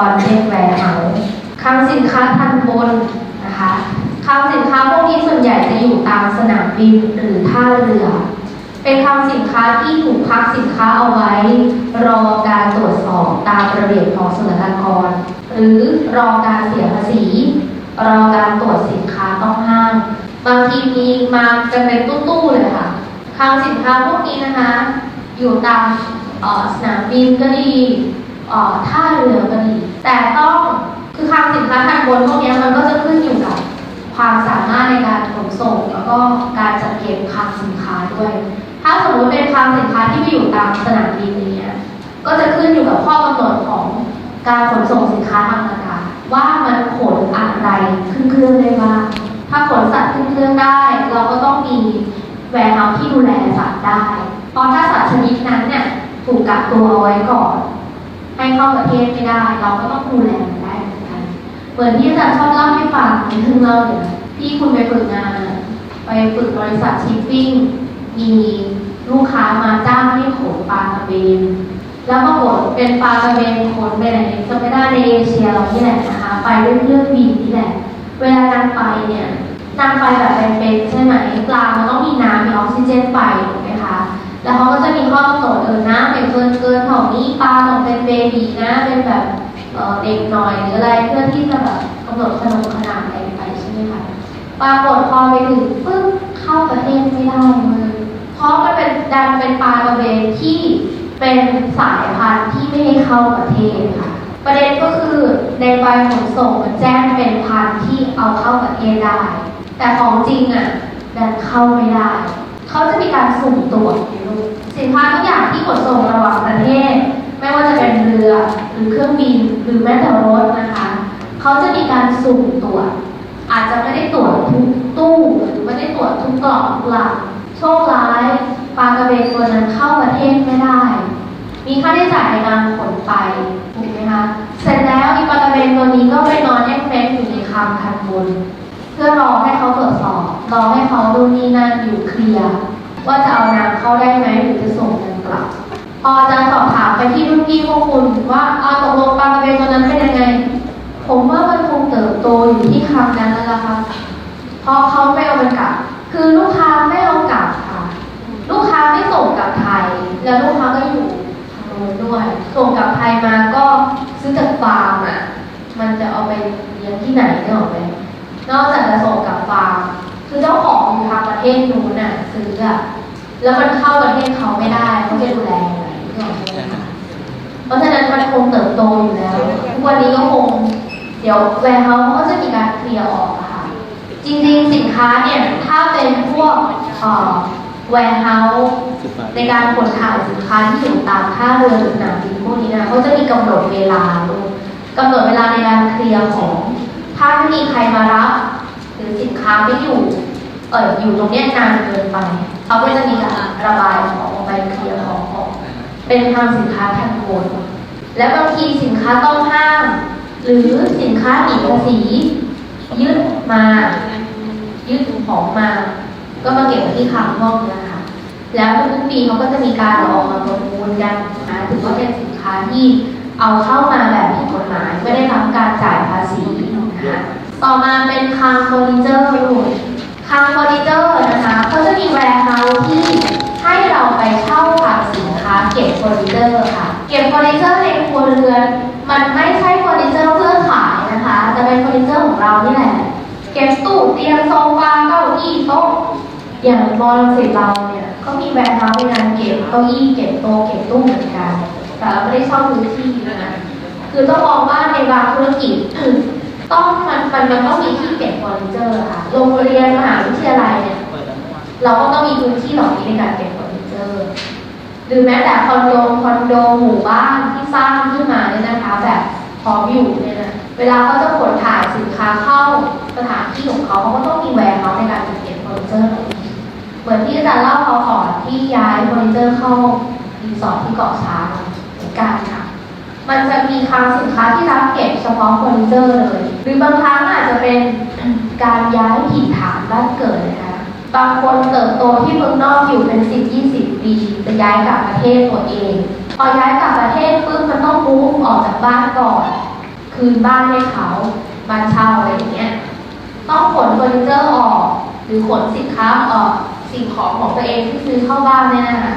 bonded warehouse คลังสินค้าทันบนนะคะคลังสินค้าพวกนี้ส่วนใหญ่จะอยู่ตามสนามบินหรือท่าเรือ เป็นคลังสินค้าที่ถูกพักสินค้าเอาไว้ รอการตรวจสอบตามระเบียบของศุลกากร หรือรอการเสียภาษี รอการตรวจสินค้าต้องห้าม บางทีมีมากันเป็นตู้ๆเลยค่ะคลังสินค้าพวกนี้นะคะ อยู่ตามออสนามบินก็ดี ท่าเรือก็ดี แต่ต้องคือคลังสินค้าทางบนพวกนี้มันก็จะขึ้นอยู่กับความสามารถในการขนส่ง แล้วก็การจัดเก็บคลังสินค้าด้วย ถ้าสมมติเป็นคลังสินค้าที่ไปอยู่ตามสนามบินอย่างเงี้ยก็จะขึ้นอยู่กับข้อกำหนดของการขนส่งสินค้าทางอากาศว่ามันขนอะไรขึ้นเครื่องได้บ้างถ้าขนสัตว์ขึ้นเครื่องได้ เราก็ต้องมีแวร์เฮาที่ดูแลสัตว์ได้เพราะถ้าสัตว์ชนิดนั้นเนี่ยถูกกักตัวเอาไว้ก่อน ให้เข้าประเทศไม่ได้ เราก็ต้องดูแลมันได้เหมือนกันเหมือนที่อาจารย์ชอบเล่าให้ฟังในเพิ่งเล่าเนี่ยที่คุณไปฝึกงานไปฝึกบริษัทชิปปิ้งมีลูกค้ามาจ้างให้ขนปลากระเบนแล้วปรากฏเป็นปลากระเบนขนไปไหนจะไม่ได้ในเอเชียเราที่แหละนะคะไปด้วยเรื่องบินนี่แหละ เวลานางไปเนี่ยนางไปแบบเป็นๆใช่ไหมปลามันต้องมีน้ำมีออกซิเจนไปถูกไหมคะ แล้วเขาก็จะมีข้อกำหนดเออน้ำเป็นเกินเกินของนี้ปลาต้องเป็นเบบีนะเป็นแบบเอ่อเด็กหน่อยหรืออะไรเพื่อที่จะแบบกำหนดขนมขนาดอะไรไปใช่ไหมคะปรากฏพอไปถึงปึ๊บเข้าประเทศไม่ได้เลยเพราะมันเป็นดันเป็นปลากระเบนที่เป็นสายพันธุ์ที่ไม่ให้เข้าประเทศค่ะ ประเด็นก็คือในใบขนส่งมันแจ้งเป็นพันธุ์ที่เอาเข้าประเทศได้ แต่ของจริงอะดันเข้าไม่ได้ เขาจะมีการสุ่มตรวจสินค้าทุกอย่างที่ขนส่งระหว่างประเทศ ไม่ว่าจะเป็นเรือหรือเครื่องบินหรือแม้แต่รถนะคะเขาจะมีการสุ่มตรวจอาจจะไม่ได้ตรวจทุกตู้หรือไม่ได้ตรวจทุกกล่องหลังโชคร้ายปลากระเบนตัวนั้นเข้าประเทศไม่ได้ มีค่าใช้จ่ายในการขนไปถูกไหมคะเสร็จแล้วอีปลากระเบนตัวนี้ก็ไปนอนแยกแฟงอยู่ในคำทันบน เพื่อรอให้เขาตรวจสอบ รอให้เขาดูนี่นั่นอยู่เคลียร์ว่าจะเอาน้ำเข้าได้ไหมหรือจะส่งเงินกลับ พออาจารย์สอบถามไปที่รุ่นพี่พวกคุณว่าเอาตกลงปลากระเบนตัวนั้นเป็นยังไง ออะแล้วมันเข้าประเทศเขาไม่ได้เขาจะดูแลยังไงเนี่ยหรอกไหมคะเพราะฉะนั้นมันคงเติบโตอยู่แล้ว ทุกวันนี้ก็คง เดี๋ยวแวร์เฮาส์เขาก็จะมีการเคลียร์ออกค่ะ จริงๆสินค้าเนี่ย ถ้าเป็นพวกเอ่อ warehouse ในการขนถ่ายสินค้าที่อยู่ตามท่าเรือหรือสนามบินพวกนี้นะเขาจะมีกำหนดเวลาด้วยกำหนดเวลาในการเคลียร์ของ ถ้าไม่มีใครมารับ หรือสินค้าไม่อยู่ เอออยู่ตรงเนี้ยนานเกินไป เขาก็จะมีการระบายของออกไปเคลียร์ของออกเป็นทางสินค้าทันบนและบางทีสินค้าต้องห้าม หรือสินค้าหนีภาษียึดมายึดของมา ก็มาเก็บไว้ที่คลังพวกนี้ค่ะแล้วทุกปีเขาก็จะมีการออกมาประมูลกันนะถือว่าเป็นสินค้าที่เอาเข้ามาแบบผิดกฎหมายไม่ได้รับการจ่ายภาษีนะคะต่อมาเป็นคลังเฟอร์นิเจอร์ ลูกคลังเฟอร์นิเจอร์นะคะเขาจะมีแวร์เฮาส์ที่ให้เราไปเช่าคลังสินค้าเก็บเฟอร์นิเจอร์ค่ะ เก็บเฟอร์นิเจอร์ในครัวเรือน มันไม่ใช่เฟอร์นิเจอร์เพื่อขายนะคะจะเป็นเฟอร์นิเจอร์ของเรานี่แหละ เก็บตู้เตียงโซฟาเก้าอี้โต๊ะอย่างมอลสิตเราเนี่ยก็มีแบรนด์เฮาส์ในการเก็บเก้าอี้เก็บโต๊ะเก็บตู้เหมือนกัน แต่เราไม่ได้เช่าพื้นที่นะคือต้องมองว่าในบางธุรกิจต้องมันมันมันต้องมีที่เก็บเฟอร์นิเจอร์ค่ะโรงเรียนมหาวิทยาลัยเนี่ย เราก็ต้องมีพื้นที่เหล่านี้ในการเก็บเฟอร์นิเจอร์หรือแม้แต่คอนโดคอนโดหมู่บ้านที่สร้างขึ้นมาเนี่ยนะคะ แบบพร้อมอยู่เนี่ยนะเวลาเขาจะขนถ่ายสินค้าเข้าสถานที่ของเขาเขาก็ต้องมีแวร์เฮาส์ในการเก็บเฟอร์นิเจอร์เหล่านี้เหมือนที่อาจารย์เล่าเขาก่อนที่ย้ายเฟอร์นิเจอร์เข้ารีสอร์ทที่เกาะช้างเหมือนกันค่ะมันจะมีคลังสินค้าที่รับเก็บเฉพาะเฟอร์นิเจอร์เลย หรือบางครั้งอาจจะเป็นการย้ายถิ่นฐานบ้านเกิดนะคะ บางคนเติบโตที่เมืองนอกอยู่เป็นสิบยี่สิบปีจะย้ายกลับประเทศตัวเอง พอย้ายกลับประเทศปุ๊บมันต้องมูฟออกจากบ้านก่อน คืนบ้านให้เขาบ้านเช่าอะไรอย่างเงี้ยต้องขนเฟอร์นิเจอร์ออก หรือขนสินค้าออกสิ่งของของตัวเองที่ซื้อเข้าบ้านเนี่ยนะคะ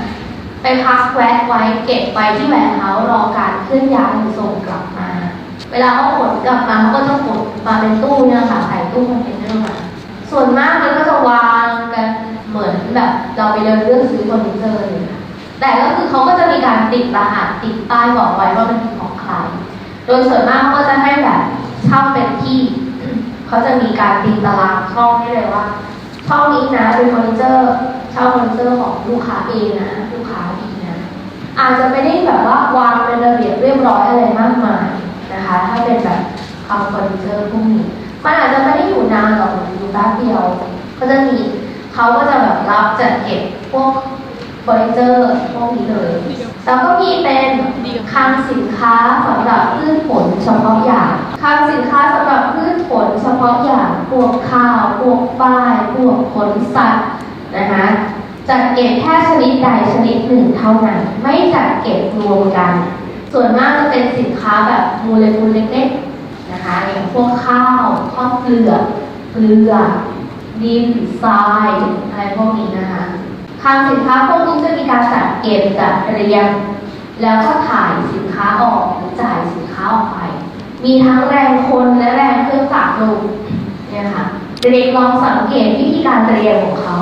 ไปพักแวะไว้เก็บไว้ที่แหวนเฮารอการเคลื่อนย้ายหรือส่งกลับมา เวลาเขาขนกลับมาเขาก็จะขนมาเป็นตู้เนี่ยค่ะใส่ตู้คอนเทนเนอร์มาส่วนมากมันก็จะวางกันเหมือน แบบเราไปเดินเลือกซื้อเฟอร์นิเจอร์เลยค่ะแต่ก็คือเขาก็จะมีการติดรหัสติดป้ายบอกไว้ว่ามันเป็นของใคร โดยส่วนมากเขาก็จะให้แบบเช่าเป็นที่ เขาจะมีการตีตารางช่องให้เลยว่าช่องนี้นะเป็นเฟอร์นิเจอร์เช่าเฟอร์นิเจอร์ของลูกค้าเองนะลูกค้าดีนะอาจจะไม่ได้แบบว่าวางเป็นระเบียบเรียบร้อยอะไรมากมายนะคะ ถ้าเป็นแบบคำเฟอร์นิเจอร์พวกนี้มันอาจจะไม่ได้อยู่นานหรอกอยู่แป๊บเดียว ก็จะมี เขาก็จะแบบรับจัดเก็บพวกเฟอร์นิเจอร์พวกนี้เลย แล้วก็มีเป็นคลังสินค้าสำหรับพืชผลเฉพาะอย่างคลังสินค้าสำหรับพืชผลเฉพาะอย่างพวกข้าวพวกป้ายพวกผลสัตว์นะคะจัดเก็บแค่ชนิดใดชนิดหนึ่งเท่านั้น ไม่จัดเก็บรวมกัน ส่วนมากจะเป็นสินค้าแบบมูลคุลเล็กๆนะคะอย่างพวกข้าวข้าวเปลือกเกลือ ดินทรายอะไรพวกนี้นะคะคลังสินค้าพวกนี้จะมีการจัดเก็บจัดเรียง แล้วก็ถ่ายสินค้าออกหรือจ่ายสินค้าออกไป มีทั้งแรงคนและแรงเครื่องจักรลงเนี่ยค่ะเด็กลองสังเกตวิธีการเรียงของเขา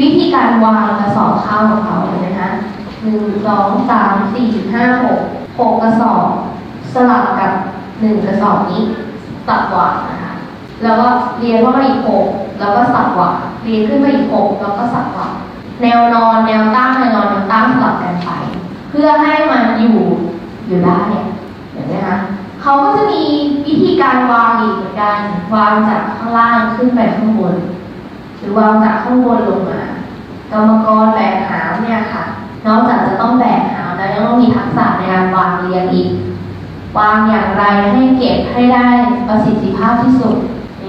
วิธีการวางกระสอบข้าวของเขาเห็นไหมคะหนึ่งสองสามสี่ห้าหกหกกระสอบ สลับกับหนึ่งกระสอบนี้สับวาน แล้วก็เรียงเข้ามาอีกหกแล้วก็สับวางเรียงขึ้นมาอีกหกแล้วก็สับวางแนวนอนแนวตั้งแนวนอนแนวตั้งสลับกันไปเพื่อให้มันอยู่อยู่ได้เห็นไหมคะเขาก็จะมีวิธีการวางอีกเหมือนกัน วางจากข้างล่างขึ้นไปข้างบน หรือวางจากข้างบนลงมากรรมกรแบกหามเนี่ยค่ะ นอกจากจะต้องแบกหามแล้วยังต้องมีทักษะในการวางเรียงอีก วางอย่างไรให้เก็บให้ได้ประสิทธิภาพที่สุด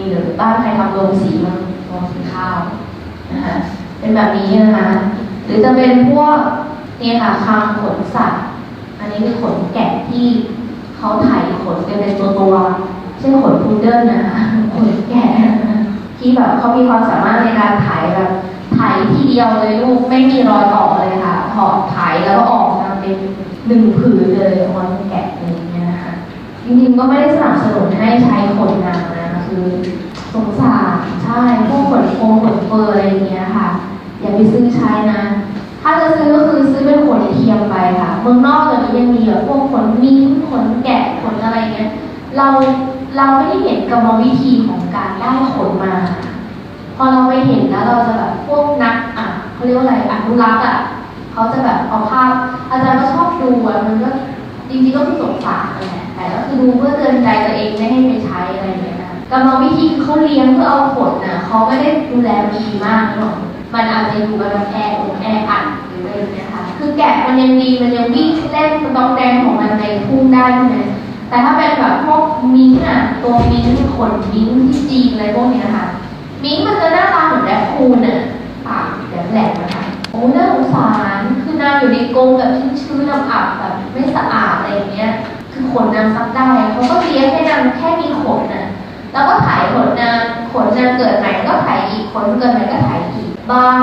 หรือบ้านใครทำโรงสีมาโรงสีข้าวนะคะเป็นแบบนี้นะคะหรือจะเป็นพวกเนี่ยค่ะคางขนสัตว์ อันนี้คือขนแกะที่เขาถขนกันเป็นตัวตัวๆเช่นขนพุดเดิ้ลนะคะขนแกะที่แบบเขามีความสามารถในการไถแบบไถทีเดียวเลยลูกไม่มีรอยต่อเลยค่ะถอดไถแล้วก็ออกมาเป็นหนึ่งผืนเลยขนแกะอะไรอย่างเงี้ยนะคะจริงๆก็ไม่ได้สนับสนุนให้ใช้ขนนางนะ คือสงสารใช่พวกขนโฟมขนเฟอร์อะไรอย่างเงี้ยค่ะ อย่าไปซื้อใช้นะ ถ้าจะซื้อก็คือซื้อเป็นขนเทียมไปค่ะเมืองนอกเดี๋ยวนี้ยังมีแบบพวกขนมิ้งขนแกะขนอะไรเงี้ยเราเราไม่ได้เห็นกรรมวิธีของการได้ขนมา พอเราไปเห็นแล้วเราจะแบบพวกนักอะเขาเรียกว่าอะไรอนุรักษ์อะเขาจะแบบเอาภาพ อาจารย์ก็ชอบดูอะมันก็จริงๆก็คือสงสารนั่แหละแต่ก็คือดูเพื่อเตือนใจตัวเองไม่ให้ไปใช้อะไรเงี้ย กรรมวิธีเขาเลี้ยงเพื่อเอาขนน่ะเขาไม่ได้ดูแลดีมากหรอกมันอาจจะอยู่กันแบบแอร์อแอร์อัดหรืออะไรอย่างเงี้ยค่ะคือแกะมันยังดีมันยังวิ่งเล่นต้องแดงของมันในทุ่งได้ใช่ไหมแต่ถ้าเป็นแบบพวกมิ้งอะตัวมิ้งขนมิ้งที่จีนอะไรพวกเนี้ยค่ะมิ้งมันจะหน้าตาเหมือนแรคคูนอะปากแหลมๆนะคะโอ้น่าสงสารคือนางอยู่ในกรงแบบชื้นๆอับแบบไม่สะอาดอะไรอย่างเงี้ยคือขนนางซักได้เขาก็เลี้ยงให้นางแค่มีขนน่ะ แล้วก็ถ่ายขนนางขนนางเกิดใหม่ก็ถ่ายอีกขนเกิดใหม่ก็ถ่ายอีก บาง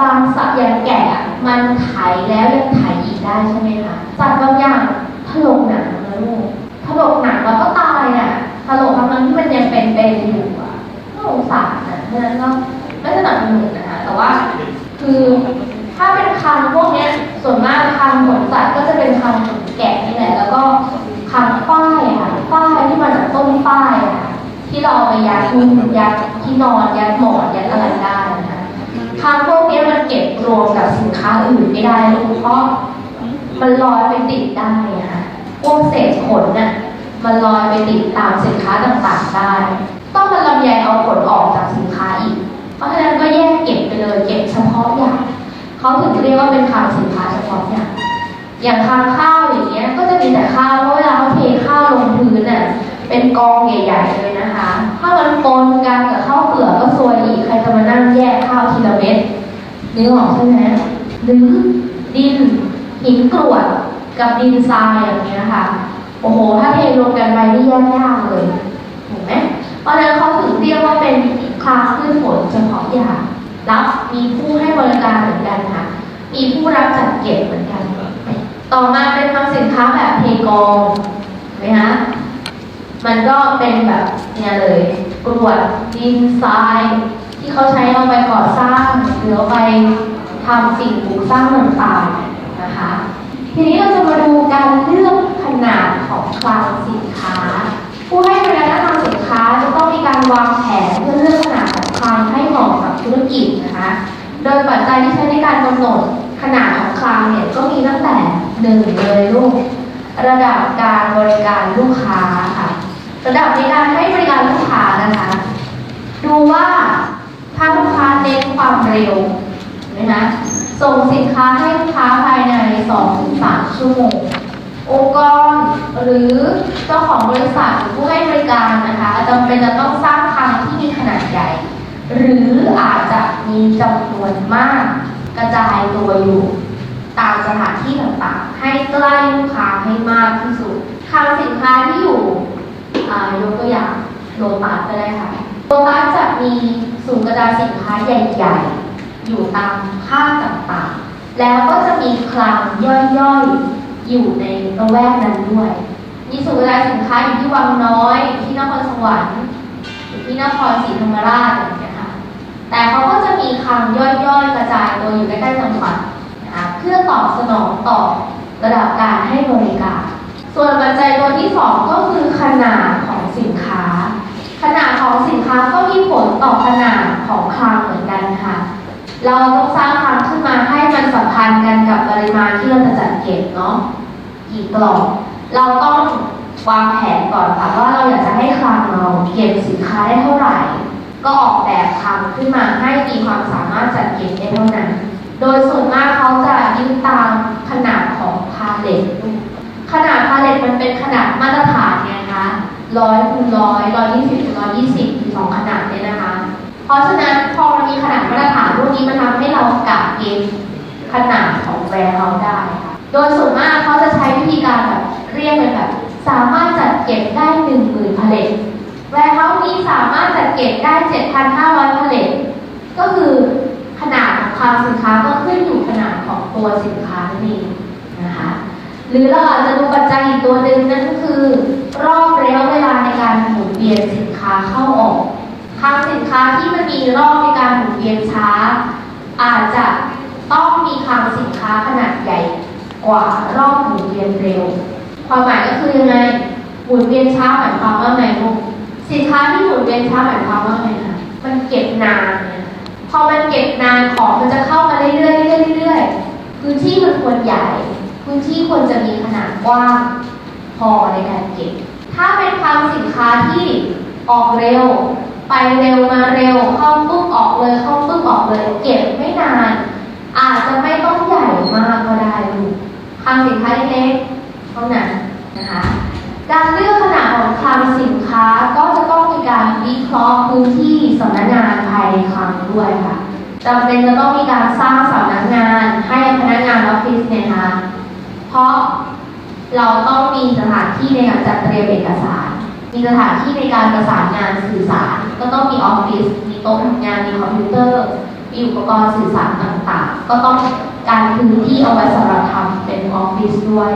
บางสัตว์อย่างแกะอะมันถ่ายแล้วยังถ่ายอีกได้ใช่ไหมคะสัตว์บางอย่างถลกหนังนะลูกถลกหนังแล้วก็ตายอะถลกทั้งที่มันยังเป็นเป็นๆอยู่อะน่าสงสารนะเพราะฉะนั้นก็ไม่สนับสนุนนะคะแต่ว่าคือถ้าเป็นคำพวกนี้ส่วนมากคำขนสัตว์ก็จะเป็นคำขนแกะนี่แหละแล้วก็คำฝ้ายค่ะฝ้ายที่มาจากต้นฝ้ายอะค่ะ ที่เราเอไปยัดมุ้งยัดที่นอนยัดหมอนยัดอะไรได้นะคะคำพวกนี้มันเก็บรวมกับสินค้าอื่นไม่ได้ลูกเพราะมันลอยไปติดได้อะค่ะพวกเศษขนน่ะมันลอยไปติดตามสินค้าต่างๆได้ ต้องมาลำแยงเอาขนออกจากสินค้าอีก เพราะฉะนั้นก็แยกเก็บไปเลยเก็บเฉพาะอย่างเขาถึงเรียกว่าเป็นคลังสินค้าเฉพาะอย่างอย่างคลังข้าวอย่างเงี้ยก็จะมีแต่ข้าวเพราะเวลาเขาเทข้าวลงพื้นน่ะเป็นกองใหญ่ๆเลย ถ้ามันปนกันกับข้าวเปลือกก็ซวยอีก ใครจะมานั่งแยกข้าวทีละเม็ดนึกออกใช่ไหมหรือดินหินกรวดกับดินทรายอย่างเงี้ยค่ะ โอ้โห ถ้าเทรวมกันไปนี่แยกยากเลยเห็นไหมเพราะฉะนั้นเขาถึงเรียกว่าเป็นคลาสพืชผลเฉพาะอย่างรับมีผู้ให้บริการเหมือนกันค่ะ มีผู้รับจัดเก็บเหมือนกัน ต่อมาเป็นทำสินค้าแบบเทกองไหมคะ มันก็เป็นแบบเนี่ยเลยกรวดดินทราย ที่เขาใช้เอาไปก่อสร้างหรือเอาไปทำสิ่งปลูกสร้างต่างๆนะคะ ทีนี้เราจะมาดูการเลือกขนาดของคลังสินค้า ผู้ให้บริการทางสินค้าจะต้องมีการวางแผนเพื่อเลือกขนาดของคลังให้เหมาะกับธุรกิจนะคะ โดยปัจจัยที่ใช้ในการกำหนดขนาดของคลังเนี่ยก็มีตั้งแต่หนึ่งเลยลูกระดับการบริการลูกค้าค่ะ ระดับในการให้บริการลูกค้านะคะ ดูว่าถ้าลูกค้าเน้นความเร็วนะคะส่งสินค้าให้ลูกค้าภายใน 2-3 ชั่วโมง องค์กรหรือเจ้าของบริษัทหรือผู้ให้บริการนะคะจำเป็นจะต้องสร้างคลังที่มีขนาดใหญ่ หรืออาจจะมีจำนวนมาก กระจายตัวอยู่ตามสถานที่ต่างๆ ให้ใกล้ลูกค้าให้มากที่สุดคลังสินค้าที่อยู่ อ่ายกตัวอย่างโลตัสก็ได้ค่ะโลตัสจะมีศูนย์กระจายสินค้าใหญ่ๆ อยู่ตามห้างต่างๆ แล้วก็จะมีคลังย่อยๆ อยู่ในระแวกนั้นด้วย มีศูนย์กระจายสินค้าอยู่ที่วังน้อยที่นครสวรรค์อยู่ที่นครศรีธรรมราชอย่างเงี้ยค่ะแต่เขาก็จะมีคลังย่อยๆ กระจายตัวอยู่ใกล้ๆจังหวัดนะคะเพื่อตอบสนองต่อระดับการให้บริการ ส่วนปัจจัยตัวที่สองก็คือขนาด ขนาดของสินค้าก็มีผลต่อขนาดของคลังเหมือนกันค่ะ เราต้องสร้างคลังขึ้นมาให้มันสัมพันธ์กันกับปริมาณที่เราจะจัดเก็บเนาะกี่กล่องเราต้องวางแผนก่อนค่ะว่าเราอยากจะให้คลังเราเก็บสินค้าได้เท่าไหร่ ก็ออกแบบคลังขึ้นมาให้มีความสามารถจัดเก็บได้เท่านั้น โดยส่วนมากเขาจะยึดตามขนาดของพาเลทขนาดพาเลทมันเป็นขนาดมาตรฐานไงคะร้อยคูณร้อยร้อยยี่สิบ คูณร้อยยี่สิบสองขนาดเนี่ยนะคะ เพราะฉะนั้นพอมันมีขนาดมาตรฐานพวกนี้มันทำให้เรากะเกณฑ์ขนาดของแบรนด์เราได้ค่ะโดยส่วนมากเขาจะใช้วิธีการแบบเรียกเป็นแบบ สามารถจัดเก็บได้หนึ่งหมื่นพาเลทแวร์เฮานี้สามารถจัดเก็บได้เจ็ดพันห้าร้อยพาเลทก็คือขนาดของคลังสินค้าก็ขึ้นอยู่ขนาดของตัวสินค้านั่นเองนะคะ หรือเราอาจจะดูปัจจัยอีกตัวหนึ่งนั่นก็คือ รอบระยะเวลาในการหมุนเวียนสินค้าเข้าออกทางสินค้าที่มันมีรอบในการหมุนเวียนช้า อาจจะต้องมีคลังสินค้าขนาดใหญ่กว่ารอบหมุนเวียนเร็ว ความหมายก็คือยังไงหมุนเวียนช้าหมายความว่าไงลูกสินค้าที่หมุนเวียนช้าหมายความว่าไงคะมันเก็บนานเนี่ยพอมันเก็บนานของมันจะเข้ามาเรื่อยๆเรื่อยๆเรื่อยๆพื้นที่มันควรใหญ่ พื้นที่ควรจะมีขนาดกว้างพอในการเก็บ ถ้าเป็นคลังสินค้าที่ออกเร็ว ไปเร็วมาเร็วเข้าปุ๊บออกเลยเข้าปุ๊บออกเลย เก็บไม่นาน อาจจะไม่ต้องใหญ่มากก็ได้ลูกคลังสินค้าเล็กเท่านั้นนะคะการเลือกขนาดของคลังสินค้าก็จะต้องมีการวิเคราะห์พื้นที่สำนักงานภายในคลังด้วยค่ะจำเป็นจะต้องมีการสร้างสำนักงานให้พนักงานออฟฟิศเนี่ยนะคะ เพราะเราต้องมีสถานที่ในการจัดเตรียมเอกสาร มีสถานที่ในการประสานงานสื่อสาร ก็ต้องมีออฟฟิศ มีโต๊ะทำงาน มีคอมพิวเตอร์ มีอุปกรณ์สื่อสารต่างๆ ก็ต้องการพื้นที่เอาไว้สำหรับทำเป็นออฟฟิศด้วย